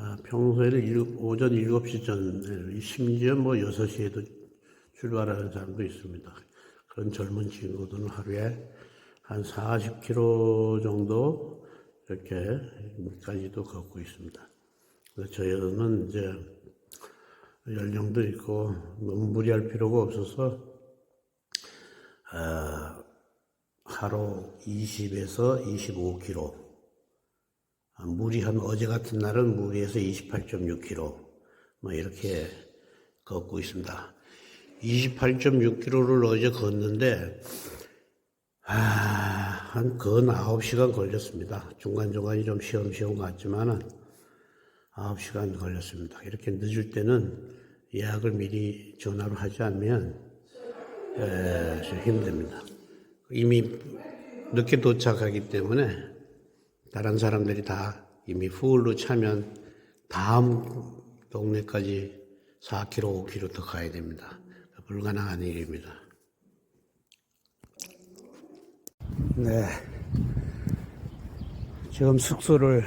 아, 평소에는 일- 오전 7시 전, 심지어 뭐 6시에도 출발하는 사람도 있습니다. 그런 젊은 친구들은 하루에 한 40km 정도 이렇게 까지도 걷고 있습니다. 저희는 이제 연령도 있고 너무 무리할 필요가 없어서 아, 하루 20에서 25km 아, 무리하면 어제 같은 날은 무리해서 28.6km 뭐 이렇게 걷고 있습니다. 28.6km를 어제 걷는데 아, 한건 9시간 걸렸습니다. 중간중간이 좀 쉬엄쉬엄 갔지만은 9시간 걸렸습니다. 이렇게 늦을 때는 예약을 미리 전화로 하지 않으면 에, 좀 힘듭니다. 이미 늦게 도착하기 때문에 다른 사람들이 다 이미 풀로 차면 다음 동네까지 4km, 5km 더 가야 됩니다. 불가능한 일입니다. 네. 지금 숙소를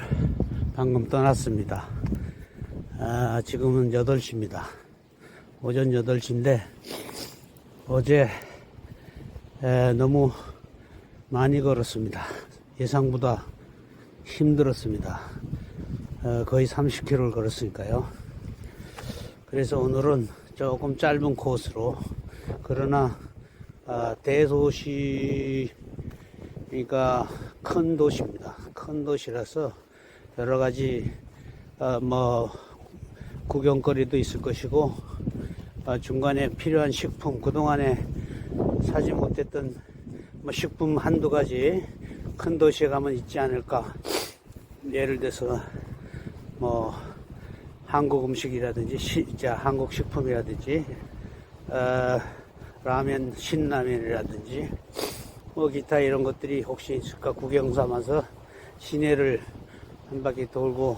방금 떠났습니다. 아, 지금은 8시입니다. 오전 8시인데, 어제 에, 너무 많이 걸었습니다. 예상보다 힘들었습니다. 어, 거의 30km를 걸었으니까요. 그래서 오늘은 조금 짧은 코스로 그러나 아, 대도시 그러니까 큰 도시입니다. 큰 도시라서 여러 가지 어, 뭐 구경거리도 있을 것이고 어, 중간에 필요한 식품 그동안에 사지 못했던 뭐 식품 한두 가지 큰 도시에 가면 있지 않을까 예를 들어서 뭐 한국 음식이라든지 시, 자, 한국 식품이라든지 어, 라면 신라면이라든지 뭐 기타 이런 것들이 혹시 있을까 구경 삼아서 시내를 한 바퀴 돌고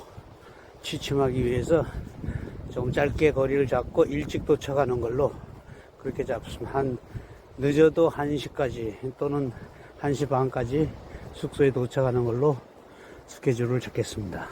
취침하기 위해서 좀 짧게 거리를 잡고 일찍 도착하는 걸로 그렇게 잡습니다. 한 늦어도 1시까지 또는 1시 반까지 숙소에 도착하는 걸로 스케줄을 잡겠습니다.